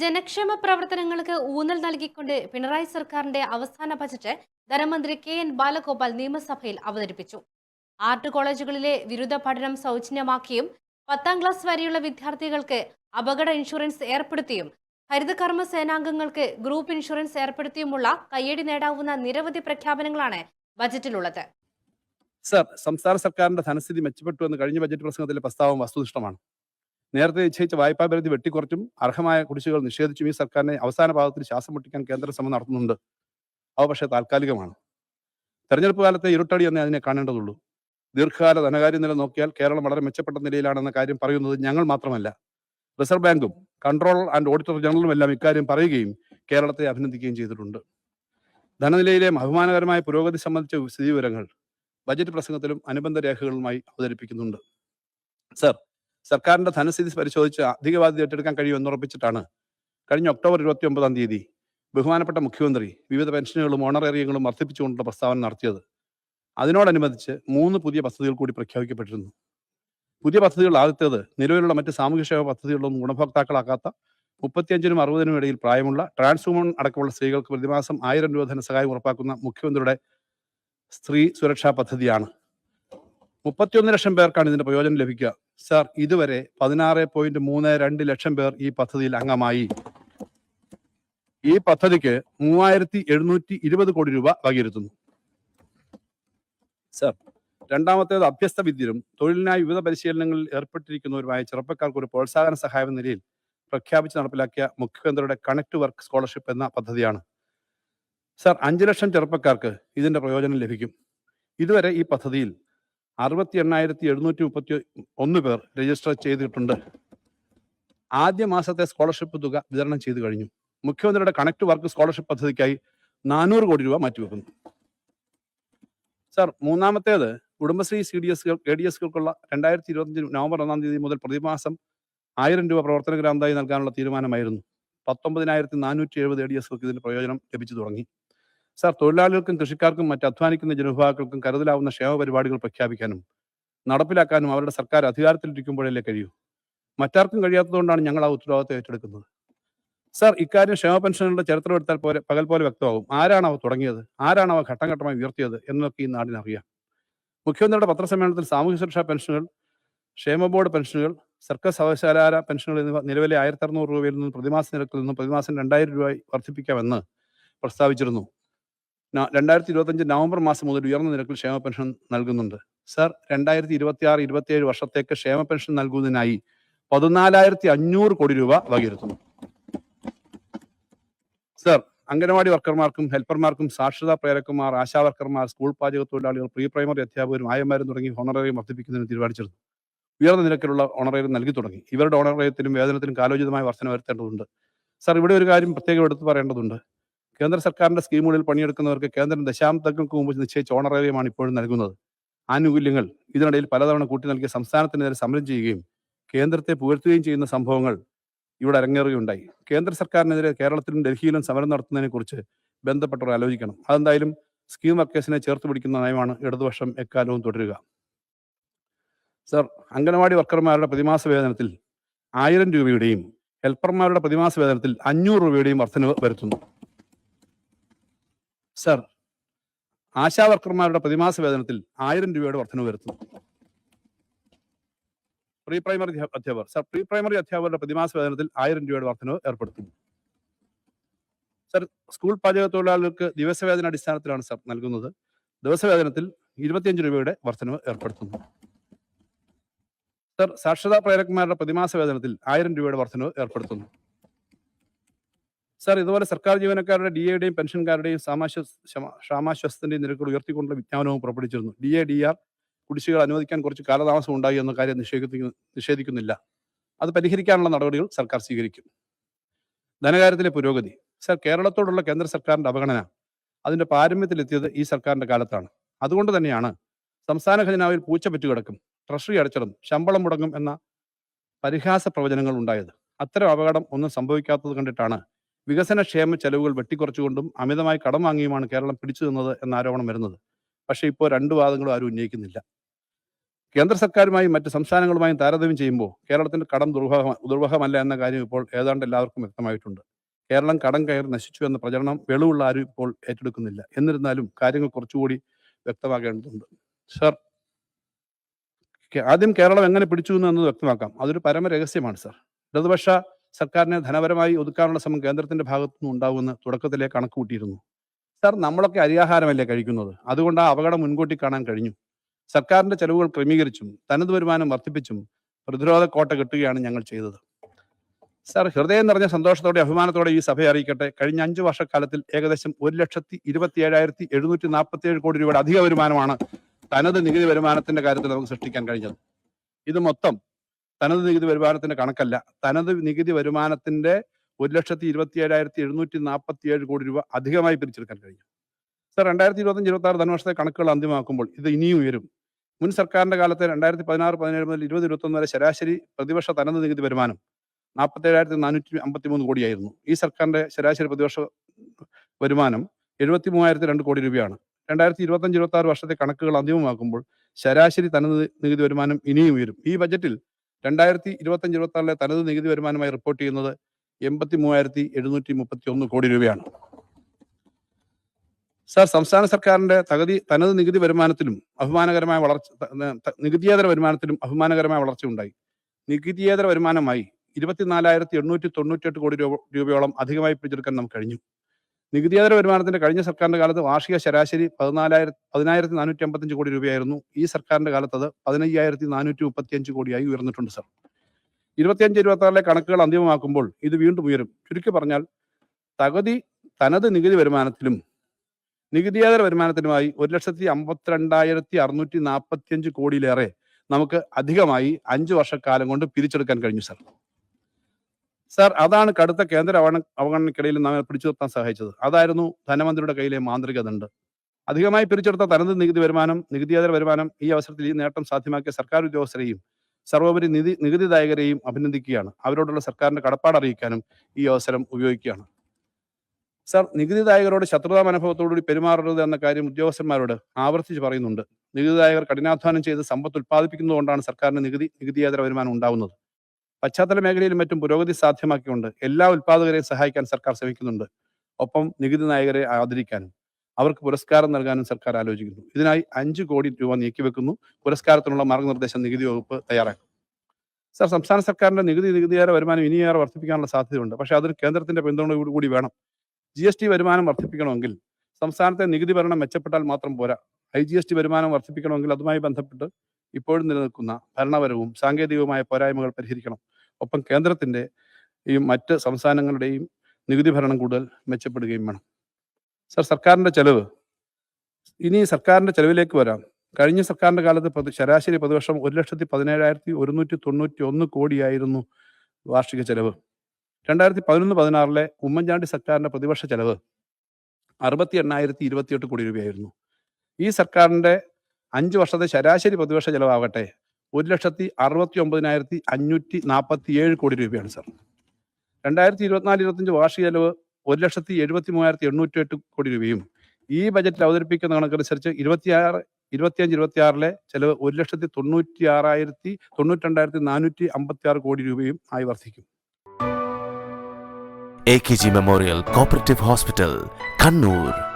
ജനക്ഷേമ പ്രവർത്തനങ്ങൾക്ക് ഊന്നൽ നൽകിക്കൊണ്ട് പിണറായി സർക്കാരിന്റെ അവസാന ബജറ്റ് ധനമന്ത്രി കെ എൻ ബാലഗോപാൽ നിയമസഭയിൽ അവതരിപ്പിച്ചു. ആർട്ട് കോളേജുകളിലെ ബിരുദ പഠനം സൗജന്യമാക്കിയും പത്താം ക്ലാസ് വരെയുള്ള വിദ്യാർത്ഥികൾക്ക് അപകട ഇൻഷുറൻസ് ഏർപ്പെടുത്തിയും ഹരിതകർമ്മ സേനാംഗങ്ങൾക്ക് ഗ്രൂപ്പ് ഇൻഷുറൻസ് ഏർപ്പെടുത്തിയുമുള്ള കയ്യടി നേടാവുന്ന നിരവധി പ്രഖ്യാപനങ്ങളാണ് ബജറ്റിലുള്ളത്. സർ സംസ്ഥാന സർക്കാരിന്റെ ധനസ്ഥിതി മെച്ചപ്പെട്ടു എന്ന് കഴിഞ്ഞ ബജറ്റ് പ്രസംഗത്തിലെ പ്രസ്താവം വസ്തുനിഷ്ഠമാണ്. നേരത്തെ നിശ്ചയിച്ച വായ്പാ പരിധി വെട്ടിക്കുറച്ചും അർഹമായ കുടിശ്ശികൾ നിഷേധിച്ചും ഈ സർക്കാരിനെ അവസാന ഭാഗത്തിൽ ശ്വാസം മുട്ടിക്കാൻ കേന്ദ്ര ശ്രമം നടത്തുന്നുണ്ട്. അവ പക്ഷേ താൽക്കാലികമാണ്. തെരഞ്ഞെടുപ്പ് കാലത്തെ ഇരുട്ടടി എന്നേ അതിനെ കാണേണ്ടതുള്ളൂ. ദീർഘകാല ധനകാര്യ നില നോക്കിയാൽ കേരളം വളരെ മെച്ചപ്പെട്ട നിലയിലാണെന്ന കാര്യം പറയുന്നത് ഞങ്ങൾ മാത്രമല്ല. റിസർവ് ബാങ്കും കൺട്രോളർ ആൻഡ് ഓഡിറ്റർ ജനറലും എല്ലാം ഇക്കാര്യം പറയുകയും കേരളത്തെ അഭിനന്ദിക്കുകയും ചെയ്തിട്ടുണ്ട്. ധനനിലയിലെ അഭിമാനകരമായ പുരോഗതി സംബന്ധിച്ച സ്ഥിതിവിവരങ്ങൾ ബജറ്റ് പ്രസംഗത്തിലും അനുബന്ധ രേഖകളുമായി അവതരിപ്പിക്കുന്നുണ്ട്. സർ സർക്കാരിന്റെ ധനസ്ഥിതി പരിശോധിച്ച് അധിക ബാധ്യത ഏറ്റെടുക്കാൻ കഴിയുമെന്ന് ഉറപ്പിച്ചിട്ടാണ്. കഴിഞ്ഞ ഒക്ടോബർ ഇരുപത്തി ഒമ്പതാം തീയതി ബഹുമാനപ്പെട്ട മുഖ്യമന്ത്രി വിവിധ പെൻഷനുകളും ഓണറേറിയങ്ങളും വർദ്ധിപ്പിച്ചുകൊണ്ടുള്ള പ്രസ്താവന നടത്തിയത്. അതിനോടനുബന്ധിച്ച് മൂന്ന് പുതിയ പദ്ധതികൾ കൂടി പ്രഖ്യാപിക്കപ്പെട്ടിരുന്നു. പുതിയ പദ്ധതികൾ ആദ്യത്തേത് നിലവിലുള്ള മറ്റ് സാമൂഹ്യക്ഷേമ പദ്ധതികളൊന്നും ഗുണഭോക്താക്കളാക്കാത്ത മുപ്പത്തിയഞ്ചിനും അറുപതിനും ഇടയിൽ പ്രായമുള്ള ട്രാൻസ് വുമൺ അടക്കമുള്ള സ്ത്രീകൾക്ക് പ്രതിമാസം ആയിരം രൂപ ധനസഹായം ഉറപ്പാക്കുന്ന മുഖ്യമന്ത്രിയുടെ സ്ത്രീ സുരക്ഷാ പദ്ധതിയാണ്. മുപ്പത്തിയൊന്ന് ലക്ഷം പേർക്കാണ് ഇതിന്റെ പ്രയോജനം ലഭിക്കുക. സാർ ഇതുവരെ പതിനാറ് പോയിന്റ് മൂന്ന് രണ്ട് ലക്ഷം പേർ ഈ പദ്ധതിയിൽ അംഗമായി. ഈ പദ്ധതിക്ക് മൂവായിരത്തി എഴുന്നൂറ്റി ഇരുപത് കോടി രൂപ വകയിരുത്തുന്നു. സർ രണ്ടാമത്തേത് അഭ്യസ്ത വിദ്യരും തൊഴിലിനായി വിവിധ പരിശീലനങ്ങളിൽ ഏർപ്പെട്ടിരിക്കുന്നവരുമായ ചെറുപ്പക്കാർക്ക് ഒരു പ്രോത്സാഹന സഹായം എന്ന നിലയിൽ പ്രഖ്യാപിച്ച് നടപ്പിലാക്കിയ മുഖ്യമന്ത്രിയുടെ കണക്ട് വർക്ക് സ്കോളർഷിപ്പ് എന്ന പദ്ധതിയാണ്. സർ അഞ്ചു ലക്ഷം ചെറുപ്പക്കാർക്ക് ഇതിന്റെ പ്രയോജനം ലഭിക്കും. ഇതുവരെ ഈ പദ്ധതിയിൽ അറുപത്തി എണ്ണായിരത്തി എഴുന്നൂറ്റി മുപ്പത്തി ഒന്ന് പേർ രജിസ്റ്റർ ചെയ്തിട്ടുണ്ട്. ആദ്യ മാസത്തെ സ്കോളർഷിപ്പ് തുക വിതരണം ചെയ്തു കഴിഞ്ഞു. മുഖ്യമന്ത്രിയുടെ കണക്ട് വർക്ക് സ്കോളർഷിപ്പ് പദ്ധതിക്കായി നാനൂറ് കോടി രൂപ മാറ്റിവെക്കുന്നു. സാർ മൂന്നാമത്തേത് Kudumbashree C D S A D എസുകൾക്കുള്ള രണ്ടായിരത്തി ഇരുപത്തഞ്ച് നവംബർ ഒന്നാം തീയതി മുതൽ പ്രതിമാസം ആയിരം രൂപ പ്രവർത്തന ഗ്രാന്തായി നൽകാനുള്ള തീരുമാനമായിരുന്നു. പത്തൊമ്പതിനായിരത്തി നാനൂറ്റി എഴുപത് എ ഡി എസുകൾക്ക് ഇതിന്റെ പ്രയോജനം ലഭിച്ചു തുടങ്ങി. സാർ തൊഴിലാളികൾക്കും കൃഷിക്കാർക്കും മറ്റ് അധ്വാനിക്കുന്ന ജനവിഭാഗങ്ങൾക്കും കരുതലാവുന്ന ക്ഷേമ പരിപാടികൾ പ്രഖ്യാപിക്കാനും നടപ്പിലാക്കാനും അവരുടെ സർക്കാർ അധികാരത്തിലിരിക്കുമ്പോഴല്ലേ കഴിയൂ? മറ്റാർക്കും കഴിയാത്തതുകൊണ്ടാണ് ഞങ്ങൾ ആ ഉത്തരവാദിത്വം ഏറ്റെടുക്കുന്നത്. സാർ ഇക്കാര്യം ക്ഷേമ പെൻഷനുകളുടെ ചരിത്രം എടുത്താൽ പോലെ പകൽ പോലെ വ്യക്തമാകും. ആരാണ് അവ തുടങ്ങിയത്? ആരാണ് അവ ഘട്ടം ഘട്ടമായി ഉയർത്തിയത് എന്നൊക്കെ ഈ നാടിന് അറിയാം. മുഖ്യമന്ത്രിയുടെ പത്രസമ്മേളനത്തിൽ സാമൂഹ്യ സുരക്ഷാ പെൻഷനുകൾ ക്ഷേമ ബോർഡ് പെൻഷനുകൾ സർക്കാർ സർവകലാശാല പെൻഷനുകൾ എന്നിവ നിലവിലെ ആയിരത്തി അറുന്നൂറ് രൂപയിൽ നിന്നും പ്രതിമാസ നിരക്കിൽ നിന്നും പ്രതിമാസം രണ്ടായിരം രൂപ വർദ്ധിപ്പിക്കാമെന്ന് പ്രസ്താവിച്ചിരുന്നു. രണ്ടായിരത്തി ഇരുപത്തഞ്ച് നവംബർ മാസം മുതൽ ഉയർന്ന നിരക്കിൽ ക്ഷേമ പെൻഷൻ നൽകുന്നുണ്ട്. സർ രണ്ടായിരത്തി ഇരുപത്തി ആറ് ഇരുപത്തിയേഴ് വർഷത്തേക്ക് ക്ഷേമ പെൻഷൻ നൽകുന്നതിനായി പതിനാലായിരത്തി അഞ്ഞൂറ് കോടി രൂപ വകയിരുത്തുന്നു. സർ അംഗനവാടി വർക്കർമാർക്കും ഹെൽപ്പർമാർക്കും സാക്ഷരതാ പ്രേരകന്മാർ ആശാ വർക്കർമാർ സ്കൂൾ പാചക തൊഴിലാളികൾ പ്രീ പ്രൈമറി അധ്യാപകരും ആയമാരും തുടങ്ങി ഹോണറേറിയം വർദ്ധിപ്പിക്കുന്നതിന് തീരുമാനിച്ചിരുന്നു. ഉയർന്ന നിരക്കിലുള്ള ഓണറേറിയം നൽകി തുടങ്ങി. ഇവരുടെ ഓണറേറിയത്തിനും വേതനത്തിനും കാലോചിതമായ വർധന വരുത്തേണ്ടതുണ്ട്. സർ ഇവിടെ ഒരു കാര്യം പ്രത്യേകം എടുത്തു പറയേണ്ടതുണ്ട്. കേന്ദ്ര സർക്കാരിന്റെ സ്കീമുകളിൽ പണിയെടുക്കുന്നവർക്ക് കേന്ദ്രം ദശാബ്ദങ്ങൾക്ക് മുമ്പ് നിശ്ചയിച്ച ഓണറേറിയമാണ് ഇപ്പോഴും നൽകുന്നത്. ആനുകൂല്യങ്ങൾ ഇതിനിടയിൽ പലതവണ കൂട്ടി നൽകിയ സംസ്ഥാനത്തിനെതിരെ സമരം ചെയ്യുകയും കേന്ദ്രത്തെ പുകഴ്ത്തുകയും ചെയ്യുന്ന സംഭവങ്ങൾ ഇവിടെ അരങ്ങേറുകയുണ്ടായി. കേന്ദ്ര സർക്കാരിനെതിരെ കേരളത്തിലും ഡൽഹിയിലും സമരം നടത്തുന്നതിനെ കുറിച്ച് ബന്ധപ്പെട്ടവർ ആലോചിക്കണം. അതെന്തായാലും സ്കീം വർക്കേഴ്സിനെ ചേർത്ത് പിടിക്കുന്ന നയമാണ് ഇടതുപക്ഷം എക്കാലവും തുടരുക. സർ അംഗനവാടി വർക്കർമാരുടെ പ്രതിമാസ വേതനത്തിൽ ആയിരം രൂപയുടെയും ഹെൽപ്പർമാരുടെ പ്രതിമാസ വേതനത്തിൽ അഞ്ഞൂറ് രൂപയുടെയും വർധനവ് വരുത്തുന്നു. സർ ആശാ വർക്കർമാരുടെ പ്രതിമാസ വേതനത്തിൽ ആയിരം രൂപയുടെ വർധന വരുത്തുന്നു. പ്രീ പ്രൈമറി അധ്യാപകർ സർ പ്രീ പ്രൈമറി അധ്യാപകരുടെ പ്രതിമാസ വേതനത്തിൽ ആയിരം രൂപയുടെ വർധനവ് ഏർപ്പെടുത്തുന്നു. സർ സ്കൂൾ പാചക തൊഴിലാളികൾക്ക് ദിവസവേതന അടിസ്ഥാനത്തിലാണ് സർ നൽകുന്നത്. ദിവസവേതനത്തിൽ ഇരുപത്തിയഞ്ച് രൂപയുടെ വർധനവ് ഏർപ്പെടുത്തുന്നു. സർ സാക്ഷരതാ പ്രേരകന്മാരുടെ പ്രതിമാസ വേതനത്തിൽ ആയിരം രൂപയുടെ വർധനവ് ഏർപ്പെടുത്തുന്നു. സർ ഇതുപോലെ സർക്കാർ ജീവനക്കാരുടെ ഡി എയുടെയും പെൻഷൻകാരുടെയും ക്ഷാമാശ്വാസത്തിന്റെയും നിരക്കുകൾ ഉയർത്തിക്കൊണ്ടുള്ള വിജ്ഞാപനവും പുറപ്പെടുവിച്ചിരുന്നു. ഡി എ ഡി ആർ കുടിശ്ശികൾ അനുവദിക്കാൻ കുറച്ച് കാലതാമസം ഉണ്ടായി എന്ന കാര്യം നിഷേധിക്കുന്നു നിഷേധിക്കുന്നില്ല. അത് പരിഹരിക്കാനുള്ള നടപടികൾ സർക്കാർ സ്വീകരിക്കും. ധനകാര്യത്തിലെ പുരോഗതി. സർ കേരളത്തോടുള്ള കേന്ദ്ര സർക്കാരിന്റെ അവഗണന അതിന്റെ പാരമ്യത്തിലെത്തിയത് ഈ സർക്കാരിന്റെ കാലത്താണ്. അതുകൊണ്ട് തന്നെയാണ് സംസ്ഥാന ഖജനാവിൽ പൂച്ച കിടക്കും ട്രഷറി അടച്ചിടും ശമ്പളം മുടങ്ങും എന്ന പരിഹാസ പ്രവചനങ്ങൾ ഉണ്ടായത്. അത്തരം അപകടം ഒന്നും സംഭവിക്കാത്തത് കണ്ടിട്ടാണ് വികസന ക്ഷേമ ചെലവുകൾ വെട്ടിക്കുറച്ചുകൊണ്ടും അമിതമായി കടം വാങ്ങിയുമാണ് കേരളം പിടിച്ചു നിന്നത് എന്ന ആരോപണം വരുന്നത്. പക്ഷേ ഇപ്പോൾ രണ്ട് വാദങ്ങളും ആരും ഉന്നയിക്കുന്നില്ല. കേന്ദ്ര സർക്കാരുമായും മറ്റ് സംസ്ഥാനങ്ങളുമായും താരതമ്യം ചെയ്യുമ്പോൾ കേരളത്തിന്റെ കടം ദുർവഹ ദുർവഹമല്ല എന്ന കാര്യം ഇപ്പോൾ ഏതാണ്ട് എല്ലാവർക്കും വ്യക്തമായിട്ടുണ്ട്. കേരളം കടം കയറി നശിച്ചു എന്ന പ്രചരണം വെളിവുള്ള ആരും ഇപ്പോൾ ഏറ്റെടുക്കുന്നില്ല. എന്നിരുന്നാലും കാര്യങ്ങൾ കുറച്ചുകൂടി വ്യക്തമാകേണ്ടതുണ്ട്. സർ ആദ്യം കേരളം എങ്ങനെ പിടിച്ചു എന്നത് വ്യക്തമാക്കാം. അതൊരു പരമ രഹസ്യമാണ് സർ. ഇടതുപക്ഷ സർക്കാരിനെ ധനപരമായി ഒതുക്കാനുള്ള ശ്രമം കേന്ദ്രത്തിന്റെ ഭാഗത്തുനിന്ന് ഉണ്ടാവുമെന്ന് തുടക്കത്തിലെ കണക്ക് കൂട്ടിയിരുന്നു സർ നമ്മളൊക്കെ അരിയാഹാരമല്ലേ കഴിക്കുന്നത്? അതുകൊണ്ട് ആ അപകടം മുൻകൂട്ടി കാണാൻ കഴിഞ്ഞു. സർക്കാരിന്റെ ചെലവുകൾ ക്രമീകരിച്ചും തനത് വരുമാനം വർദ്ധിപ്പിച്ചും പ്രതിരോധ കോട്ട കെട്ടുകയാണ് ഞങ്ങൾ ചെയ്തത്. സർ ഹൃദയം നിറഞ്ഞ സന്തോഷത്തോടെ അഭിമാനത്തോടെ ഈ സഭയെ അറിയിക്കട്ടെ. കഴിഞ്ഞ അഞ്ചു വർഷക്കാലത്തിൽ ഏകദേശം ഒരു ലക്ഷത്തി ഇരുപത്തി ഏഴായിരത്തി എഴുന്നൂറ്റി നാൽപ്പത്തി ഏഴ് കോടി രൂപയുടെ അധിക വരുമാനമാണ് തനത് നികുതി വരുമാനത്തിന്റെ കാര്യത്തിൽ നമുക്ക് സൃഷ്ടിക്കാൻ കഴിഞ്ഞത്. ഇത് മൊത്തം തനത് നികുതി വരുമാനത്തിന്റെ കണക്കല്ല. തനത് നികുതി വരുമാനത്തിന്റെ ഒരു ലക്ഷത്തി ഇരുപത്തി ഏഴായിരത്തി എഴുന്നൂറ്റി നാൽപ്പത്തി ഏഴ് കോടി രൂപ അധികമായി പിരിച്ചെടുക്കാൻ കഴിഞ്ഞു. സർ രണ്ടായിരത്തി ഇരുപത്തഞ്ച് ഇരുപത്തി ആറ് ധനവർഷത്തെ കണക്കുകൾ അന്തിമമാക്കുമ്പോൾ ഇത് ഇനിയും ഉയരും. മുൻ സർക്കാരിന്റെ കാലത്ത് രണ്ടായിരത്തി പതിനാറ് പതിനേഴ് മുതൽ ഇരുപത് ഇരുപത്തൊന്ന് വരെ ശരാശരി പ്രതിവർഷ തനത് നികുതി വരുമാനം നാൽപ്പത്തി ഏഴായിരത്തി നാനൂറ്റി അമ്പത്തി മൂന്ന് കോടിയായിരുന്നു. ഈ സർക്കാരിന്റെ ശരാശരി പ്രതിവർഷ വരുമാനം എഴുപത്തി മൂവായിരത്തി രണ്ട് കോടി രൂപയാണ്. രണ്ടായിരത്തി ഇരുപത്തഞ്ച് ഇരുപത്തി ആറ് വർഷത്തെ കണക്കുകൾ അന്തിമമാക്കുമ്പോൾ ശരാശരി തനത് നികുതി വരുമാനം ഇനിയും ഉയരും. ഈ ബജറ്റിൽ രണ്ടായിരത്തി ഇരുപത്തഞ്ച് ഇരുപത്തി തനത് നികുതി വരുമാനമായി റിപ്പോർട്ട് ചെയ്യുന്നത് എൺപത്തി മൂവായിരത്തി എഴുന്നൂറ്റി മുപ്പത്തി ഒന്ന് കോടി രൂപയാണ്. സാർ സംസ്ഥാന സർക്കാരിന്റെ തകതി തനത് നികുതി വരുമാനത്തിലും അഭിമാനകരമായ വളർച്ച നികുതിയേതര വരുമാനത്തിലും അഭിമാനകരമായ വളർച്ച ഉണ്ടായി നികുതിയേതര വരുമാനമായി ഇരുപത്തിനാലായിരത്തി എണ്ണൂറ്റി തൊണ്ണൂറ്റി എട്ട് കോടി രൂപ രൂപയോളം അധികമായി പിടിച്ചെടുക്കാൻ നമുക്ക് കഴിഞ്ഞു. നികുതിയേതര വരുമാനത്തിന്റെ കഴിഞ്ഞ സർക്കാരിന്റെ കാലത്ത് വാർഷിക ശരാശരി പതിനാലായിരത്തി പതിനായിരത്തി നാനൂറ്റി അമ്പത്തഞ്ച് കോടി രൂപയായിരുന്നു. ഈ സർക്കാരിന്റെ കാലത്ത് അത് പതിനയ്യായിരത്തി നാനൂറ്റി മുപ്പത്തിയഞ്ച് കോടിയായി ഉയർന്നിട്ടുണ്ട് സർ. ഇരുപത്തിയഞ്ച് ഇരുപത്തി ആറിലെ കണക്കുകൾ അന്തിമമാക്കുമ്പോൾ ഇത് വീണ്ടും ഉയരും. ചുരുക്കി പറഞ്ഞാൽ തകതി തനത് നികുതി വരുമാനത്തിലും നികുതിയേതര വരുമാനത്തിനുമായി ഒരു ലക്ഷത്തി അമ്പത്തിരണ്ടായിരത്തി അറുന്നൂറ്റി നാൽപ്പത്തിയഞ്ച് കോടിയിലേറെ നമുക്ക് അധികമായി അഞ്ച് വർഷക്കാലം കൊണ്ട് പിരിച്ചെടുക്കാൻ കഴിഞ്ഞു സാർ. സാർ അതാണ് കടുത്ത കേന്ദ്ര അവഗണ അവഗണനയ്ക്കിടയിൽ നമ്മൾ പിടിച്ചു നിർത്താൻ സഹായിച്ചത്. അതായിരുന്നു ധനമന്ത്രിയുടെ കയ്യിലെ മാന്ത്രിക ദണ്ട് അധികമായി പിരിച്ചെടുത്ത തനത് നികുതി വരുമാനം നികുതിയേതര വരുമാനം ഈ അവസരത്തിൽ ഈ നേട്ടം സാധ്യമാക്കിയ സർക്കാർ ഉദ്യോഗസ്ഥരെയും സർവോപരി നിധി നികുതിദായകരെയും അഭിനന്ദിക്കുകയാണ്. അവരോടുള്ള സർക്കാരിന്റെ കടപ്പാട് അറിയിക്കാനും ഈ അവസരം ഉപയോഗിക്കുകയാണ്. സാർ നികുതിദായകരോട് ശത്രുതാ മനോഭാവത്തോടുകൂടി പെരുമാറരുത് എന്ന കാര്യം ഉദ്യോഗസ്ഥന്മാരോട് ആവർത്തിച്ച് പറയുന്നുണ്ട്. നികുതിദായകർ കഠിനാധ്വാനം ചെയ്ത് സമ്പത്ത് ഉൽപ്പാദിപ്പിക്കുന്നതുകൊണ്ടാണ് സർക്കാരിന് നികുതി നികുതിയേതര വരുമാനം ഉണ്ടാവുന്നത്. പശ്ചാത്തല മേഖലയിലും മറ്റും പുരോഗതി സാധ്യമാക്കിക്കൊണ്ട് എല്ലാ ഉത്പാദകരെയും സഹായിക്കാൻ സർക്കാർ ശ്രമിക്കുന്നുണ്ട്. ഒപ്പം നികുതി നായകരെ ആദരിക്കാനും അവർക്ക് പുരസ്കാരം നൽകാനും സർക്കാർ ആലോചിക്കുന്നു. ഇതിനായി അഞ്ച് കോടി രൂപ നീക്കിവെക്കുന്നു. പുരസ്കാരത്തിനുള്ള മാർഗനിർദ്ദേശം നികുതി വകുപ്പ് തയ്യാറാക്കും. സാർ സംസ്ഥാന സർക്കാരിന്റെ നികുതി നികുതിയേറെ വരുമാനം ഇനിയേറെ വർദ്ധിപ്പിക്കാനുള്ള സാധ്യതയുണ്ട്. പക്ഷേ അതിന് കേന്ദ്രത്തിന്റെ പിന്തുണ കൂടി വേണം. ജി എസ് ടി വരുമാനം വർദ്ധിപ്പിക്കണമെങ്കിൽ സംസ്ഥാനത്തെ നികുതി ഭരണം മെച്ചപ്പെട്ടാൽ മാത്രം പോരാ. ഐ ജി എസ് ടി വരുമാനം വർദ്ധിപ്പിക്കണമെങ്കിൽ അതുമായി ബന്ധപ്പെട്ട് ഇപ്പോഴും നിലനിൽക്കുന്ന ഭരണപരവും സാങ്കേതികവുമായ പോരായ്മകൾ പരിഹരിക്കണം. ഒപ്പം കേന്ദ്രത്തിന്റെ ഈ മറ്റ് സംസ്ഥാനങ്ങളുടെയും നികുതി ഭരണം കൂടുതൽ മെച്ചപ്പെടുകയും വേണം. സർ സർക്കാരിന്റെ ചെലവ്. ഇനി സർക്കാരിന്റെ ചെലവിലേക്ക് വരാം. കഴിഞ്ഞ സർക്കാരിന്റെ കാലത്ത് ശരാശരി പ്രതിവർഷം ഒരു ലക്ഷത്തി പതിനേഴായിരത്തി ഒരുന്നൂറ്റി തൊണ്ണൂറ്റി ഒന്ന് കോടിയായിരുന്നു വാർഷിക ചെലവ്. രണ്ടായിരത്തി പതിനൊന്ന് പതിനാറിലെ ഉമ്മൻചാണ്ടി സർക്കാരിന്റെ പ്രതിവർഷ ചെലവ് അറുപത്തി എണ്ണായിരത്തി ഇരുപത്തിയെട്ട് കോടി രൂപയായിരുന്നു. ഈ സർക്കാരിന്റെ അഞ്ച് വർഷത്തെ ശരാശരി പ്രതിവർഷ ചെലവാകട്ടെ. ഒരു ലക്ഷത്തി അറുപത്തി ഒമ്പതിനായിരത്തി അഞ്ഞൂറ്റി നാൽപ്പത്തി ഏഴ് കോടി രൂപയാണ് സാർ. രണ്ടായിരത്തി ഇരുപത്തിനാല് ഇരുപത്തഞ്ച് വാർഷിക ചെലവ് ഒരു ലക്ഷത്തി എഴുപത്തി മൂവായിരത്തി എണ്ണൂറ്റി എട്ട് കോടി രൂപയും. ഈ ബജറ്റിൽ അവതരിപ്പിക്കുന്ന കണക്കനുസരിച്ച് ഇരുപത്തിയാറ് ഇരുപത്തിയഞ്ച് ഇരുപത്തിയാറിലെ ചെലവ് ഒരു ലക്ഷത്തി തൊണ്ണൂറ്റി ആറായിരത്തി തൊണ്ണൂറ്റി രണ്ടായിരത്തി നാനൂറ്റി അമ്പത്തി ആറ് കോടി രൂപയും ആയി വർദ്ധിക്കും. A K G memorial cooperative hospital Kannur